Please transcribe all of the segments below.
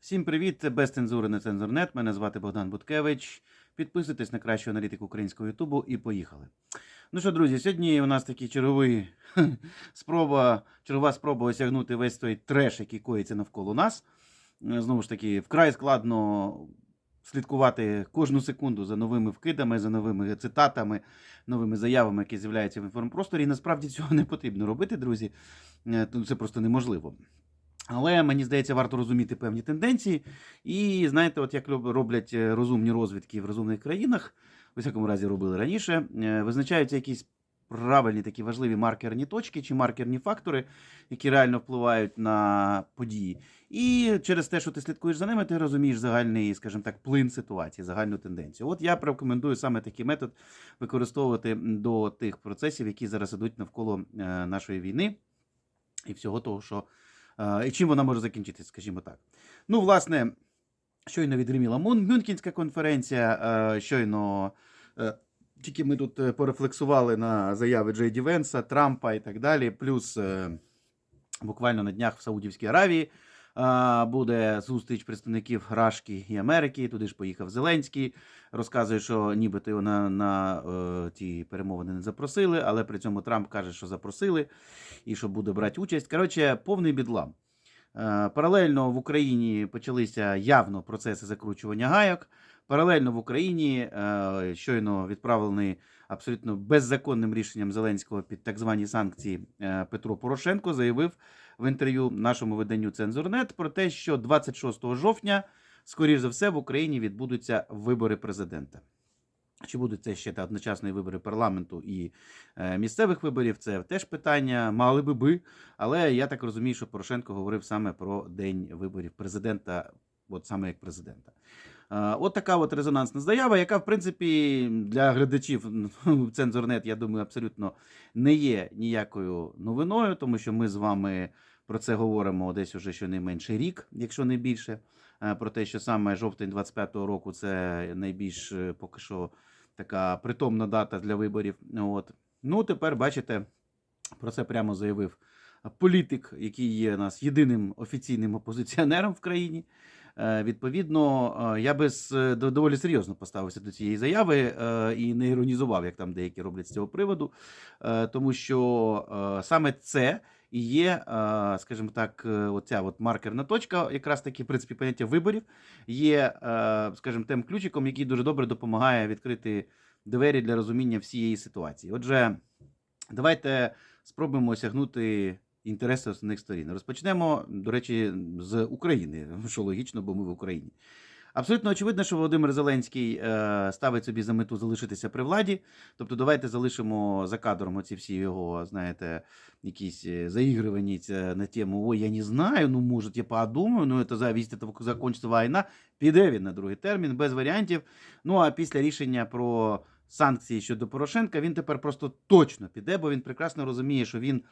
Всім привіт! Це без цензури на цензурнет. Мене звати Богдан Буткевич. Підписуйтесь на кращу аналітику українського Ютубу і поїхали. Ну що, друзі, сьогодні у нас такий черговий спроба, чергова спроба осягнути весь той треш, який коїться навколо нас. Е, Знову ж таки, вкрай складно слідкувати кожну секунду за новими вкидами, за новими цитатами, новими заявами, які з'являються в інформпросторі. І насправді цього не потрібно робити, друзі. Е, це просто неможливо. Але мені здається, варто розуміти певні тенденції. І знаєте, от як роблять е, розумні розвідки в розумних країнах, у всякому разі робили раніше, е, визначаються якісь правильні такі важливі маркерні точки чи маркерні фактори, які реально впливають на події. І через те, що ти слідкуєш за ними, ти розумієш загальний, скажімо так, плин ситуації, загальну тенденцію. От я рекомендую саме такий метод використовувати до тих процесів, які зараз ідуть навколо е, нашої війни і всього того, що І чим вона може закінчитися, скажімо так. Ну, власне, щойно відгриміла Мюнхенська конференція, щойно е, тільки ми тут е, порефлексували на заяви Джей Ді Венса, Трампа і так далі. Плюс е, буквально на днях в Саудівській Аравії буде зустріч представників Рашки і Америки. Туди ж поїхав Зеленський. Розказує, що нібито його на, на е, ті перемовини не запросили, але при цьому Трамп каже, що запросили і що буде брати участь. Коротше, повний бідлам. Е, Паралельно в Україні почалися явно процеси закручування гайок. Паралельно в Україні е, щойно відправлений абсолютно беззаконним рішенням Зеленського під так звані санкції е, Петро Порошенко заявив в інтерв'ю нашому виданню Цензурнет про те, що 26 жовтня, скоріш за все, в Україні відбудуться вибори президента. Чи будуть це ще та одночасно і вибори парламенту і е, місцевих виборів? Це теж питання, мали би би. Але я так розумію, що Порошенко говорив саме про день виборів президента, от саме як президента. Е, От така от резонансна заява, яка, в принципі, для глядачів ну, цензурнет, я думаю, абсолютно не є ніякою новиною, тому що ми з вами про це говоримо десь уже щонайменше рік, якщо не більше. Е, Про те, що саме жовтень 25-го року це найбільш е, поки що така притомна дата для виборів. От. Ну, тепер бачите, про це прямо заявив політик, який є нас єдиним офіційним опозиціонером в країні. Е, Відповідно, я би доволі серйозно поставився до цієї заяви і не іронізував, як там деякі роблять з цього приводу, тому що саме це і є, е, скажімо так, е, оця от маркерна точка, якраз таки, в принципі, поняття виборів, є, е, скажімо, тим ключиком, який дуже добре допомагає відкрити двері для розуміння всієї ситуації. Отже, давайте спробуємо осягнути інтереси основних сторін. Розпочнемо, до речі, з України, що логічно, бо ми в Україні. Абсолютно очевидно, що Володимир Зеленський е, ставить собі за мету залишитися при владі. Тобто, давайте залишимо за кадром оці всі його, знаєте, якісь е, заігрывання це на тему Ой, я не знаю, ну може, я подумаю, ну це того, закінчиться війна. Піде він на другий термін, без варіантів. Ну а після рішення про санкції щодо Порошенка він тепер просто точно піде, бо він прекрасно розуміє, що він.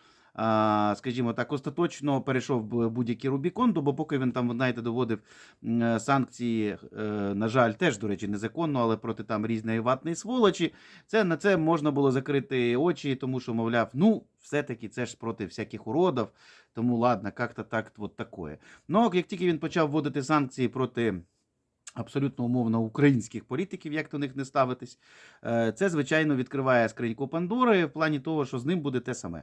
Скажімо так, остаточно перейшов будь-який Рубікон, бо поки він там, знаєте, доводив е, санкції, е, на жаль, теж, до речі, незаконно, але проти там різної ватної сволочі. Це на це можна було закрити очі, тому що, мовляв, ну, все-таки це ж проти всяких уродів, тому ладно, як-то так, от такое. Ну, як тільки він почав вводити санкції проти. Абсолютно умовно українських політиків, як до них не ставитись, е, це звичайно відкриває скриньку Пандори в плані того, що з ним буде те саме.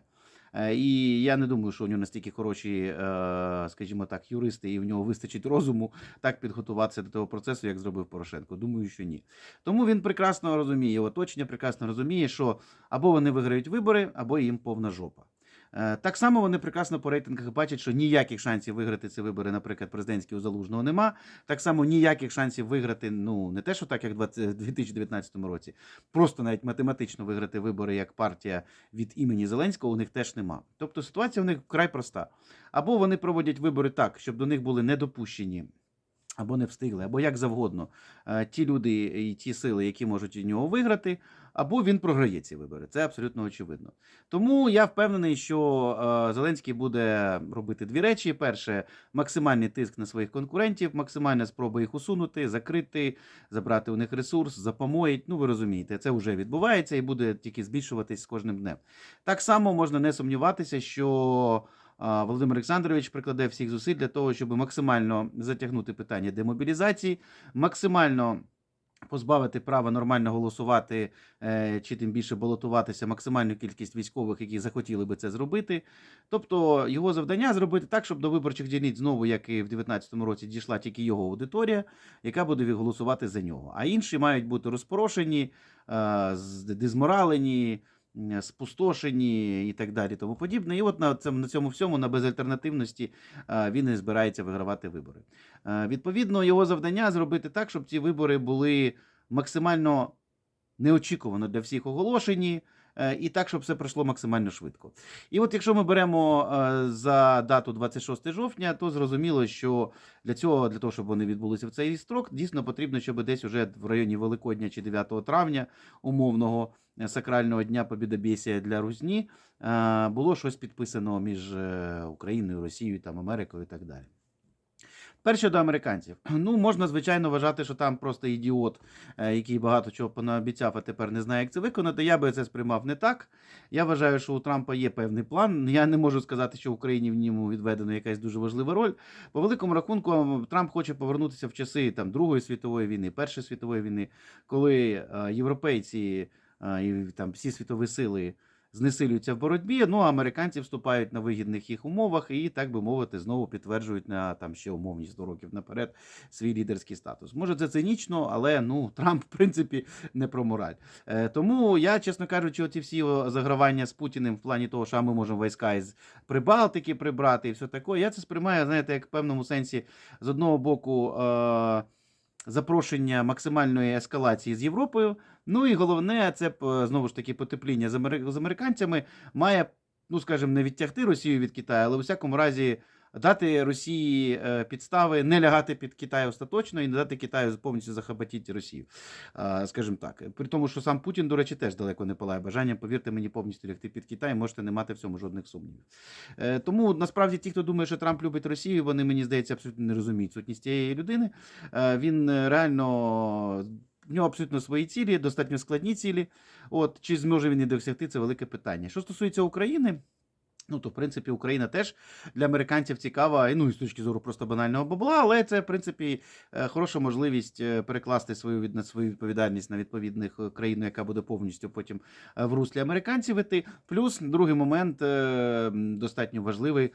Е, І я не думаю, що у нього настільки хороші, е, скажімо так, юристи, і в нього вистачить розуму так підготуватися до того процесу, як зробив Порошенко. Думаю, що ні. Тому він прекрасно розуміє, оточення прекрасно розуміє, що або вони виграють вибори, або їм повна жопа. Е, Так само вони прекрасно по рейтингах бачать, що ніяких шансів виграти ці вибори, наприклад, президентські у залужного нема. Так само ніяких шансів виграти, ну не те, що так, як в 20 2019 році, просто навіть математично виграти вибори як партія від імені Зеленського у них теж нема. Тобто ситуація у них вкрай проста. Або вони проводять вибори так, щоб до них були не допущені. Або не встигли, або як завгодно, е, ті люди і ті сили, які можуть у нього виграти, або він програє ці вибори. Це абсолютно очевидно. Тому я впевнений, що е, Зеленський буде робити дві речі: перше, максимальний тиск на своїх конкурентів, максимальна спроба їх усунути, закрити, забрати у них ресурс, запомоїть. Ну ви розумієте, це вже відбувається і буде тільки збільшуватись з кожним днем. Так само можна не сумніватися, що Володимир Олександрович прикладе всіх зусиль для того, щоб максимально затягнути питання демобілізації, максимально позбавити права нормально голосувати е, чи тим більше балотуватися максимальну кількість військових, які захотіли би це зробити. Тобто його завдання зробити так, щоб до виборчих дільниць знову, як і в 2019 році, дійшла тільки його аудиторія, яка буде голосувати за нього. А інші мають бути розпорошені, е, дезморалені. М, Спустошені і так далі, тому подібне. І от на цьому, на цьому всьому, на безальтернативності, він і збирається вигравати вибори. Відповідно, його завдання зробити так, щоб ці вибори були максимально неочікувано для всіх оголошені, е, і так, щоб все пройшло максимально швидко. І от якщо ми беремо е, за дату 26 жовтня, то зрозуміло, що для цього, для того, щоб вони відбулися в цей строк, дійсно потрібно, щоб десь уже в районі Великодня чи 9 травня умовного сакрального дня Побідобєсія для Русні е, було щось підписано між е, Україною, Росією, там, Америкою і так далі. Тепер щодо американців. Ну, можна, звичайно, вважати, що там просто ідіот, е, який багато чого понаобіцяв, а тепер не знає, як це виконати. Я би це сприймав не так. Я вважаю, що у Трампа є певний план. Я не можу сказати, що в Україні в ньому відведена якась дуже важлива роль. По великому рахунку, Трамп хоче повернутися в часи там Другої світової війни, Першої світової війни, коли європейці і там всі світові сили знесилюються в боротьбі. Ну а американці вступають на вигідних їх умовах і, так би мовити, знову підтверджують на там ще умовні 100 років наперед свій лідерський статус. Може, це цинічно, але ну Трамп, в принципі, не про мораль. Е, тому я, чесно кажучи, оці всі загравання з Путіним в плані того, що ми можемо війська із Прибалтики прибрати і все таке. Я це сприймаю, знаєте, як в певному сенсі з одного боку. Е- Запрошення максимальної ескалації з Європою. Ну і головне, це знову ж таки потепління з американцями має, ну скажімо, не відтягти Росію від Китаю, але у всякому разі дати Росії е, підстави не лягати під Китай остаточно і не дати Китаю повністю захопатити Росію. Скажімо так. При тому, що сам Путін, до речі, теж далеко не палає бажання, повірте мені, повністю лягти під Китай, можете не мати в цьому жодних сумнівів. Е, Тому насправді ті, хто думає, що Трамп любить Росію, вони мені здається абсолютно не розуміють сутність цієї людини. Е, Він реально. В нього абсолютно свої цілі, достатньо складні цілі. От чи зможе він і досягти, це велике питання. Що стосується України, ну то в принципі Україна теж для американців цікава, і, ну і з точки зору просто банального бабла, але це в принципі е, хороша можливість е, перекласти свою від свою відповідальність на відповідних е, країну, яка буде повністю потім в руслі американців іти. Плюс другий момент достатньо важливий.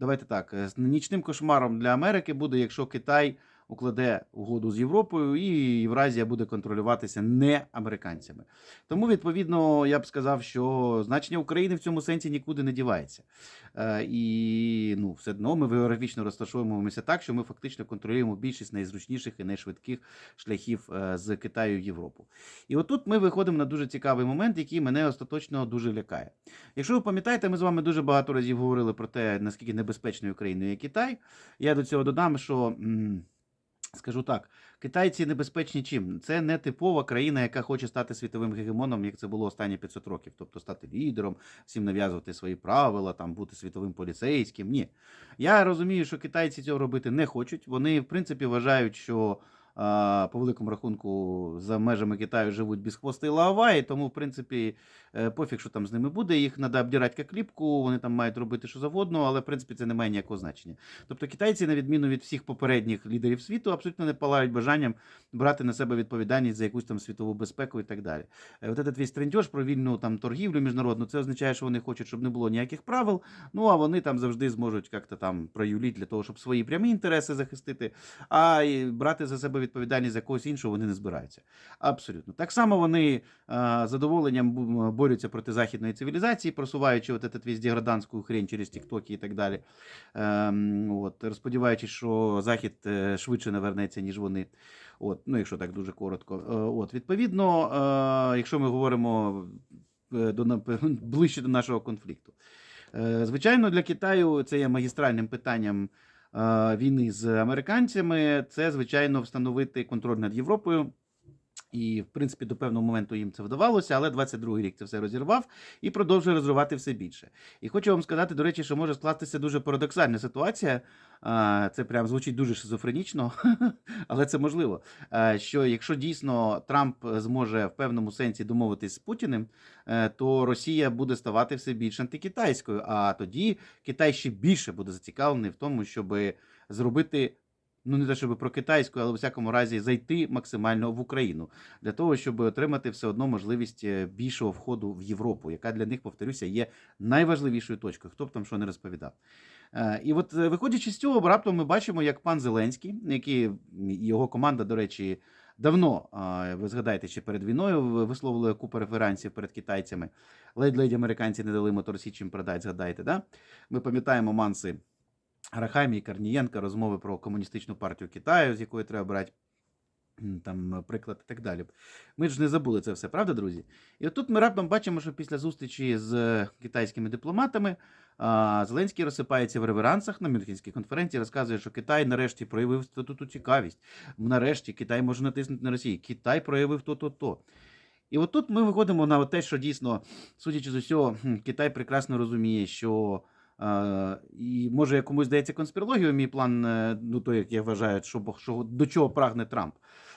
Давайте так, нічним кошмаром для Америки буде, якщо Китай укладе угоду з Європою, і Євразія буде контролюватися не американцями. Тому, відповідно, я б сказав, що значення України в цьому сенсі нікуди не дівається. Е, і ну, все одно ми географічно розташовуємося так, що ми фактично контролюємо більшість найзручніших і найшвидких шляхів е, з Китаю в Європу. І отут ми виходимо на дуже цікавий момент, який мене остаточно дуже лякає. Якщо ви пам'ятаєте, ми з вами дуже багато разів говорили про те, наскільки небезпечною країною є Китай. Я до цього додам, що. Скажу так, китайці небезпечні чим? Це не типова країна, яка хоче стати світовим гегемоном, як це було останні 500 років. Тобто стати лідером, всім нав'язувати свої правила, там бути світовим поліцейським. Ні. Я розумію, що китайці цього робити не хочуть. Вони, в принципі, вважають, що по великому рахунку за межами Китаю живуть безхвостий лава, і тому, в принципі, пофіг, що там з ними буде. Їх треба обдирати як кліпку, вони там мають робити що завгодно, але в принципі це не має ніякого значення. Тобто китайці, на відміну від всіх попередніх лідерів світу, абсолютно не палають бажанням брати на себе відповідальність за якусь там світову безпеку і так далі. Е, От этот весь трендьож про вільну там торгівлю міжнародну, це означає, що вони хочуть, щоб не було ніяких правил. Ну а вони там завжди зможуть як-то там проюліти для того, щоб свої прямі інтереси захистити, а і брати за себе відповідальність за когось іншого вони не збираються. Абсолютно. Так само вони а, задоволенням бу- борються проти західної цивілізації, просуваючи от этот весь деграданську хрень через тіктоки і так далі. Ем, от, розподіваючись, що Захід е, швидше навернеться, ніж вони. От, ну, якщо так дуже коротко. Е, От, відповідно, е, якщо ми говоримо е, до, ближче до нашого конфлікту. Е, Звичайно, для Китаю це є магістральним питанням війни з американцями. Це, звичайно, встановити контроль над Європою. І, в принципі, до певного моменту їм це вдавалося, але 22-й рік це все розірвав і продовжує розривати все більше. І хочу вам сказати, до речі, що може скластися дуже парадоксальна ситуація. Це прям звучить дуже шизофренічно, але це можливо. Що якщо дійсно Трамп зможе в певному сенсі домовитись з Путіним, е, то Росія буде ставати все більш антикитайською. А тоді Китай ще більше буде зацікавлений в тому, щоб зробити ну не те, щоб про китайську, але в всякому разі зайти максимально в Україну для того, щоб отримати все одно можливість е, більшого входу в Європу, яка для них, повторюся, є найважливішою точкою. Хто б там що не розповідав. Е, І от е, виходячи з цього, раптом ми бачимо, як пан Зеленський, який його команда, до речі, давно, ви згадаєте, ще перед війною висловили купу реферансів перед китайцями. Ледь-ледь американці не дали мотор чим продати, згадайте, да? Ми пам'ятаємо манси Арахамі і Корнієнка, розмови про комуністичну партію Китаю, з якої треба брати там приклад і так далі. Ми ж не забули це все, правда, друзі? І от тут ми раптом бачимо, що після зустрічі з е, китайськими дипломатами Зеленський розсипається в реверансах на Мюнхенській конференції, розказує, що Китай нарешті проявив ту цікавість. Нарешті Китай може натиснути на Росію. Китай проявив то-то-то. І от тут ми виходимо на те, що дійсно, судячи з усього, Китай прекрасно розуміє, що е, і може якомусь здається конспірологію, мій план, е, ну той, як я вважаю, що, що до чого прагне Трамп.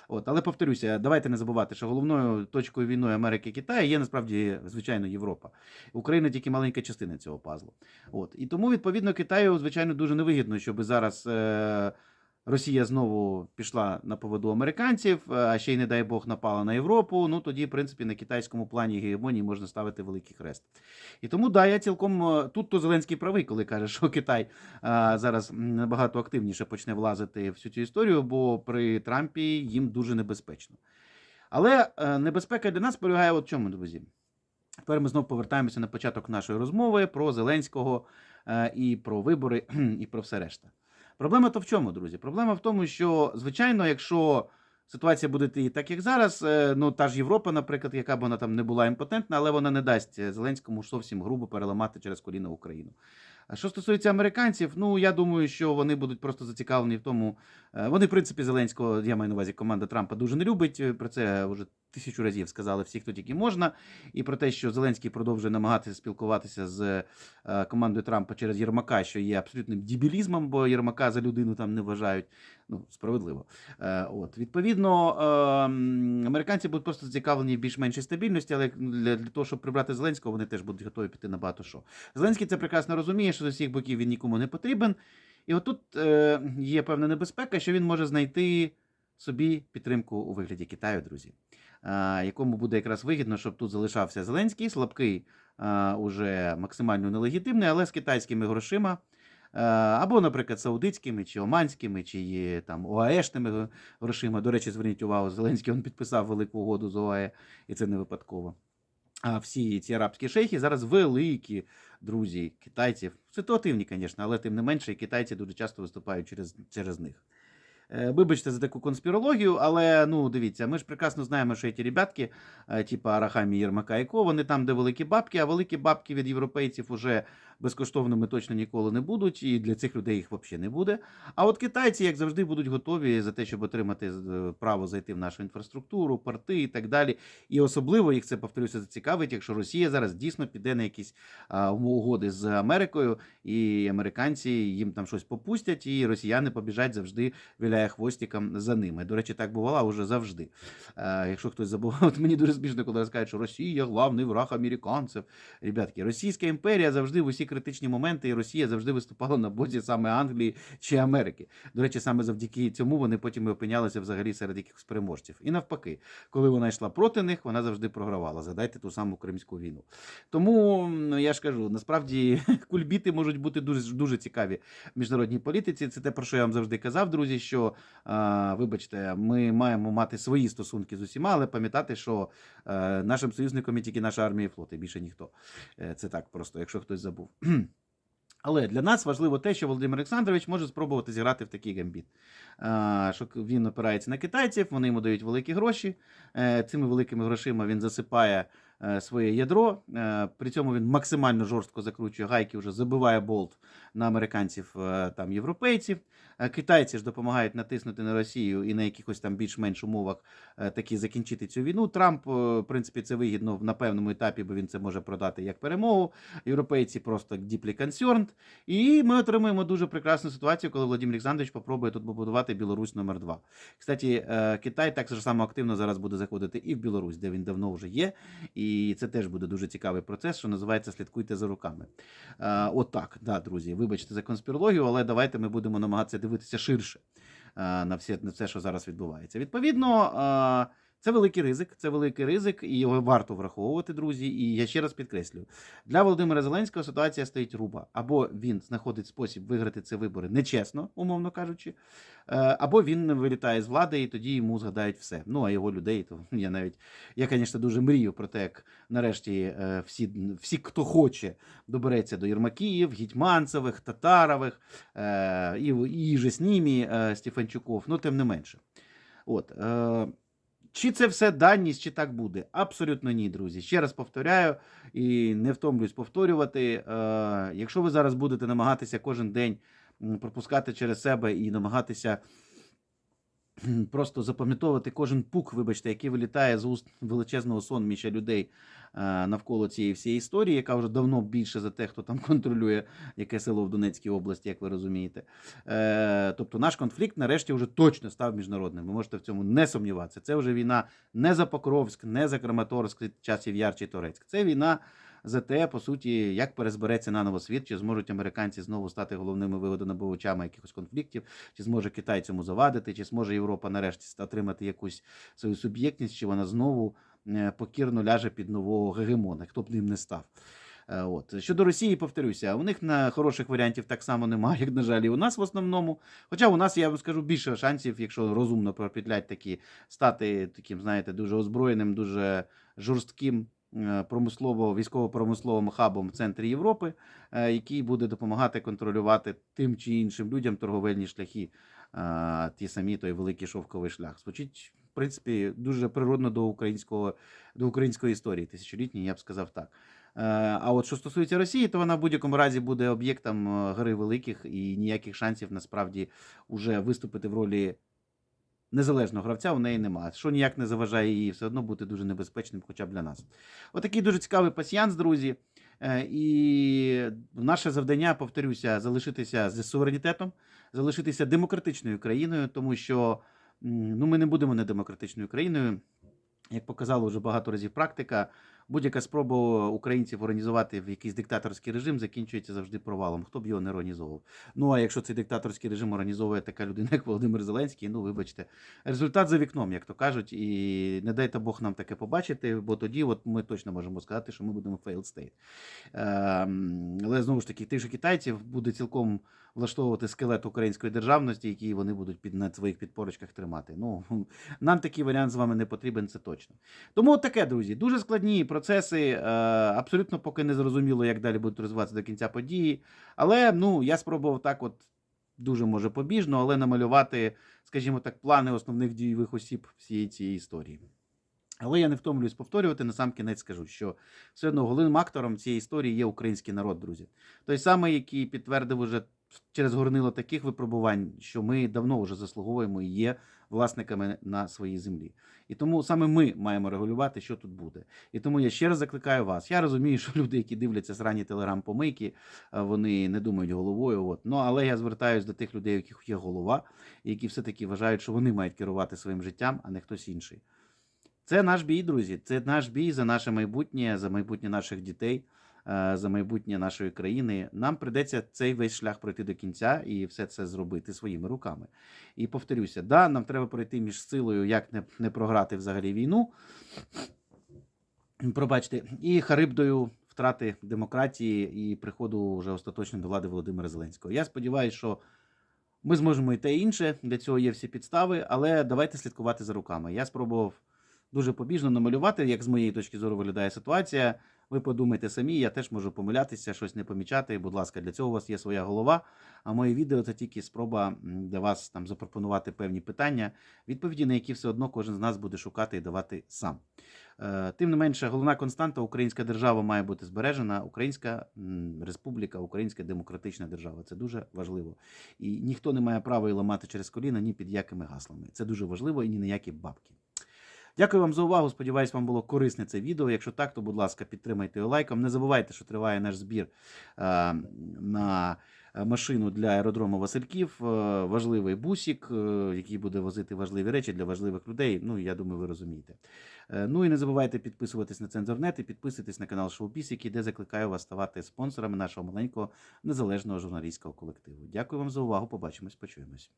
От, але повторюся, давайте не забувати, що головною точкою війни Америки і Китаю є насправді звичайно Європа. Україна тільки маленька частина цього пазлу. От і тому відповідно Китаю, звичайно, дуже невигідно, щоб зараз. Е- Росія знову пішла на поводу американців, е, а ще й, не дай Бог, напала на Європу. Ну тоді, в принципі, на китайському плані гегемонії можна ставити великий хрест. І тому да, я цілком е, тут то Зеленський правий, коли каже, що Китай а, зараз набагато активніше почне влазити в всю цю історію, бо при Трампі їм дуже небезпечно. Але е, небезпека для нас полягає от в чому, друзі. Тепер ми знову повертаємося на початок нашої розмови про Зеленського е, і про вибори, і про все решта. Проблема то в чому, друзі? Проблема в тому, що, звичайно, якщо ситуація буде йти так, як зараз, е, ну та ж Європа, наприклад, яка б вона там не була імпотентна, але вона не дасть Зеленському зовсім грубо переламати через коліно Україну. Що стосується американців, ну я думаю, що вони будуть просто зацікавлені в тому. е, Вони, в принципі, Зеленського, я маю на увазі, команда Трампа дуже не любить. е, Про це вже тисячу разів сказали всі, хто тільки можна. І про те, що Зеленський продовжує намагатися спілкуватися з е, командою Трампа через Єрмака, що є абсолютним дібілізмом, бо Єрмака за людину там не вважають. Ну, справедливо. Е, От, відповідно, е, американці будуть просто зацікавлені в більш-меншій стабільності, але для, для того, щоб прибрати Зеленського, вони теж будуть готові піти на багато що. Зеленський це прекрасно розуміє, що з усіх боків він нікому не потрібен. І отут е, є певна небезпека, що він може знайти собі підтримку у вигляді Китаю, друзі, е, якому буде якраз вигідно, щоб тут залишався Зеленський, слабкий, е, уже максимально нелегітимний, але з китайськими грошима. Е, Або, наприклад, саудитськими, чи оманськими, чи там ОАЕшними грошима. До речі, зверніть увагу, Зеленський він підписав велику угоду з ОАЕ, і це не випадково. А всі ці арабські шейхи зараз великі друзі китайців. Ситуативні, звісно, але тим не менше, і китайці дуже часто виступають через, через них. Е, Вибачте за таку конспірологію, але ну дивіться, ми ж прекрасно знаємо, що ці ребятки, е, типа Арахамі, Єрмака і Ко, вони там, де великі бабки, а великі бабки від європейців уже безкоштовними точно ніколи не будуть, і для цих людей їх взагалі не буде. А от китайці, як завжди, будуть готові за те, щоб отримати е, право зайти в нашу інфраструктуру, порти і так далі. І особливо їх це повторюся зацікавить, якщо Росія зараз дійсно піде на якісь угоди з Америкою, і американці їм там щось попустять, і росіяни побіжать завжди віляє хвостиком за ними. До речі, так бувало уже завжди. А, якщо хтось забув, от мені дуже смішно, коли розкажуть, що Росія главний враг американців. Ребятки, Російська імперія завжди в усі критичні моменти, і Росія завжди виступала на боці саме Англії чи Америки. До речі, саме завдяки цьому вони потім і опинялися взагалі серед якихось переможців. І навпаки, коли вона йшла проти них, вона завжди програвала. Згадайте ту саму Кримську війну. Тому ну, я ж кажу, насправді кульбіти можуть бути дуже дуже цікаві в міжнародній політиці. Це те, про що я вам завжди казав, друзі. Що вибачте, ми маємо мати свої стосунки з усіма, але пам'ятати, що е, нашим союзником є тільки наша армія і флот, і більше ніхто. Е, Це так просто, якщо хтось забув. Але для нас важливо те, що Володимир Олександрович може спробувати зіграти в такий гамбіт. Що він опирається на китайців, вони йому дають великі гроші. Е, Цими великими грошима він засипає своє ядро. При цьому він максимально жорстко закручує гайки, вже забиває болт на американців там європейців. Е, Китайці ж допомагають натиснути на Росію і на якихось там більш-менш умовах е, таки закінчити цю війну. Трамп, е, в принципі, це вигідно на певному етапі, бо він це може продати як перемогу. Європейці просто deeply concerned. І ми отримуємо дуже прекрасну ситуацію, коли Володимир Олександрович попробує тут побудувати Білорусь номер 2 Кстати, Китай так само активно зараз буде заходити і в Білорусь, де він давно вже є. І це теж буде дуже цікавий процес, що називається слідкуйте за руками. Отак, да, друзі, вибачте за конспірологію, але давайте ми будемо намагатися дивитися ширше е, на все, на все, що зараз відбувається. Відповідно, е, це великий ризик, це великий ризик, і його варто враховувати, друзі. І я ще раз підкреслюю: для Володимира Зеленського ситуація стоїть руба. Або він знаходить спосіб виграти ці вибори нечесно, умовно кажучи, е, або він вилітає з влади, і тоді йому згадають все. Ну а його людей, то я навіть я, звісно, дуже мрію про те, як нарешті е, всі, всі, хто хоче, добереться до Єрмакіїв, Гітьманцевих, Татарових е, і, і же з ними Стефанчуков, ну тим не менше. От, чи це все даність, чи так буде? Абсолютно ні, друзі. Ще раз повторяю і не втомлююсь повторювати. Е, якщо ви зараз будете намагатися кожен день пропускати через себе і намагатися просто запам'ятовувати кожен пук, вибачте, який вилітає з уст величезного сонміща людей навколо цієї всієї історії, яка вже давно більше за те, хто там контролює яке село в Донецькій області, як ви розумієте. Е, тобто наш конфлікт нарешті вже точно став міжнародним. Ви можете в цьому не сумніватися. Це вже війна не за Покровськ, не за Краматорськ, часів Яр Торецьк. Це війна за те, по суті, як перезбереться наново світ, чи зможуть американці знову стати головними вигодонабувачами якихось конфліктів, чи зможе Китай цьому завадити, чи зможе Європа нарешті отримати якусь свою суб'єктність, чи вона знову е, покірно ляже під нового гегемона, хто б ним не став. Е, От. Щодо Росії, повторюся, у них на хороших варіантів так само немає, як, на жаль, і у нас в основному. Хоча у нас, я вам скажу, більше шансів, якщо розумно пропетлять такі, стати таким, знаєте, дуже озброєним, дуже жорстким е, промислово, військово-промисловим хабом в центрі Європи, е, який буде допомагати контролювати тим чи іншим людям торговельні шляхи, е, ті самі той великий шовковий шлях. Звучить, принципі, дуже природно до українського, до української історії тисячолітньої, я б сказав так. Е, А от що стосується Росії, то вона в будь-якому разі буде об'єктом е, гри великих і ніяких шансів насправді уже виступити в ролі незалежного гравця у неї немає. Що ніяк не заважає їй все одно бути дуже небезпечним, хоча б для нас. Отакий дуже цікавий пасіянс, друзі. Е, І наше завдання, повторюся, залишитися з суверенітетом, залишитися демократичною країною, тому що ну, ми не будемо недемократичною країною. Як показало вже багато разів практика, будь-яка спроба українців організувати в якийсь диктаторський режим закінчується завжди провалом. Хто б його не організовував? Ну а якщо цей диктаторський режим організовує така людина, як Володимир Зеленський, ну вибачте, результат за вікном, як то кажуть, і не дайте Бог нам таке побачити, бо тоді от ми точно можемо сказати, що ми будемо failed state. Ем, але знову ж таки, тих же китайців буде цілком влаштовувати скелет української державності, який вони будуть під на своїх підпорочках тримати. Ну нам такий варіант з вами не потрібен, це точно. Тому таке, друзі, дуже складні процеси. е, Абсолютно поки не зрозуміло, як далі будуть розвиватися до кінця події. Але ну я спробував так, от дуже може побіжно, але намалювати, скажімо так, плани основних дійових осіб всієї цієї історії. Але я не втомлююсь повторювати, на сам кінець скажу, що все одно головним актором цієї історії є український народ, друзі. Той самий, який підтвердив уже через горнило таких випробувань, що ми давно вже заслуговуємо і є власниками на своїй землі. І тому саме ми маємо регулювати, що тут буде. І тому я ще раз закликаю вас. Я розумію, що люди, які дивляться зрані телеграм-помийки, е, вони не думають головою. От. Ну, але я звертаюся до тих людей, у яких є голова, які все-таки вважають, що вони мають керувати своїм життям, а не хтось інший. Це наш бій, друзі. Це наш бій за наше майбутнє, за майбутнє наших дітей, за майбутнє нашої країни. Нам придеться цей весь шлях пройти до кінця і все це зробити своїми руками. І повторюся, да, нам треба пройти між силою, як не, не програти взагалі війну. Пробачте, і харибдою втрати демократії і приходу вже остаточно до влади Володимира Зеленського. Я сподіваюся, що ми зможемо і те і інше. Для цього є всі підстави, але давайте слідкувати за руками. Я спробував дуже побіжно намалювати, як з моєї точки зору виглядає ситуація. Ви подумайте самі, я теж можу помилятися, щось не помічати. Будь ласка, для цього у вас є своя голова. А моє відео це тільки спроба для вас там запропонувати певні питання, відповіді на які все одно кожен з нас буде шукати і давати сам. Е, Тим не менше, головна константа українська держава має бути збережена. Українська республіка, українська демократична держава. Це дуже важливо. І ніхто не має права її ламати через коліна ні під якими гаслами. Це дуже важливо і ні на які бабки. Дякую вам за увагу. Сподіваюсь, вам було корисне це відео. Якщо так, то будь ласка, підтримайте його лайком. Не забувайте, що триває наш збір е, на машину для аеродрому Васильків. Е, важливий бусік, е, який буде возити важливі речі для важливих людей. Ну, я думаю, ви розумієте. Ну і не забувайте підписуватись на Цензорнет і підписуйтесь на канал Шоупісіки, де закликаю вас ставати спонсорами нашого маленького незалежного журналістського колективу. Дякую вам за увагу. Побачимось, почуємось.